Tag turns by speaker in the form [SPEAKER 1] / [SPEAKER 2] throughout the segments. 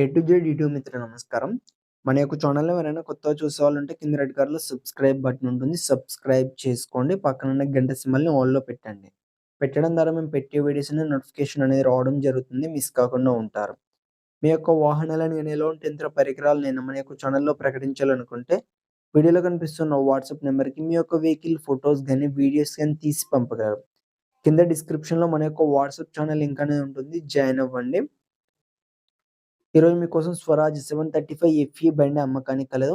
[SPEAKER 1] A to Z YouTube Mitra నమస్కారం. మన యొక్క ఛానల్లో ఎవరైనా కొత్తగా చూసేవాళ్ళుంటే కింద రెడ్ కలర్‌లో సబ్స్క్రైబ్ బటన్ ఉంటుంది. సబ్స్క్రైబ్ చేసుకోండి. పక్కనున్న గంట సింబల్‌ని ఆల్‌లో పెట్టండి. పెట్టడం ద్వారా మేము పెట్టే వీడియోస్ నోటిఫికేషన్ అనేది రావడం జరుగుతుంది. మిస్ కాకుండా ఉంటారు. మీ యొక్క వాహనాలను కానీ ఎలాంటి యంత్ర పరికరాలు నేను మన యొక్క ఛానల్‌లో ప్రకటించాలనుకుంటే వీడియోలో కనిపిస్తున్న వాట్సాప్ నెంబర్కి మీ యొక్క వెహికల్ ఫోటోస్ కానీ వీడియోస్ కానీ తీసి పంపగలరు. కింద డిస్క్రిప్షన్‌లో మన యొక్క వాట్సాప్ ఛానల్ లింక్ అనేది ఉంటుంది. జాయిన్ అవ్వండి. ఈరోజు మీకోసం స్వరాజ్ 735 ఎఫ్ఈ బండి అమ్మకానికి కలదు.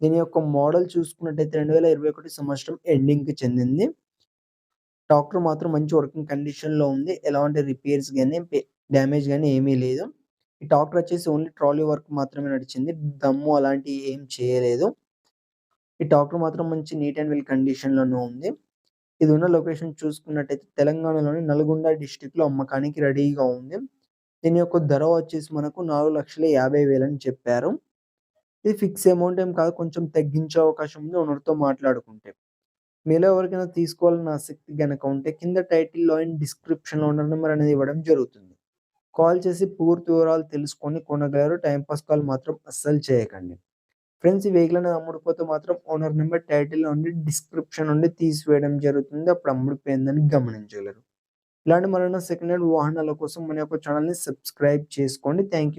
[SPEAKER 1] దీని యొక్క మోడల్ చూసుకున్నట్టయితే 2021 సంవత్సరం ఎండింగ్‌కి చెందింది. ట్రాక్టర్ మాత్రం మంచి వర్కింగ్ కండిషన్‌లో ఉంది. ఎలాంటి రిపేర్స్ కానీ డ్యామేజ్ గాని ఏమీ లేదు. ఈ ట్రాక్టర్ వచ్చేసి ఓన్లీ ట్రాలీ వర్క్ మాత్రమే నడిచింది. దమ్ము అలాంటివి ఏం చేయలేదు. ఈ ట్రాక్టర్ మాత్రం మంచి నీట్ అండ్ వెల్ కండిషన్లోనూ ఉంది. ఇది ఉన్న లొకేషన్ చూసుకున్నట్టయితే తెలంగాణలోని నల్గొండ డిస్టిక్లో అమ్మకానికి రెడీగా ఉంది. దీని యొక్క ధర వచ్చేసి మనకు 4,50,000 అని చెప్పారు. ఇది ఫిక్స్ అమౌంట్ ఏం కాదు. కొంచెం తగ్గించే అవకాశం ఉంది ఓనర్‌తో మాట్లాడుకుంటే. మీలో ఎవరికైనా తీసుకోవాలని ఆసక్తి కనుక ఉంటే కింద టైటిల్‌లో అండ్ డిస్క్రిప్షన్‌లో ఓనర్ నెంబర్ అనేది ఇవ్వడం జరుగుతుంది. కాల్ చేసి పూర్తి వివరాలు తెలుసుకొని కొనగలరు. టైంపాస్ పాస్ కాల్ మాత్రం అస్సలు చేయకండి. ఫ్రెండ్స్ ఈ వెహికల్ అనేది అమ్ముడుపోతే మాత్రం ఓనర్ నెంబర్ టైటిల్ నుండి డిస్క్రిప్షన్ నుండి తీసివేయడం జరుగుతుంది. అప్పుడు అమ్ముడిపోయిందని గమనించగలరు. ఇలాంటి మరెన్నో సెకండ్ హ్యాండ్ వాహనాల కోసం మన యొక్క ఛానల్‌ని సబ్స్క్రైబ్ చేసుకోండి. Thank you.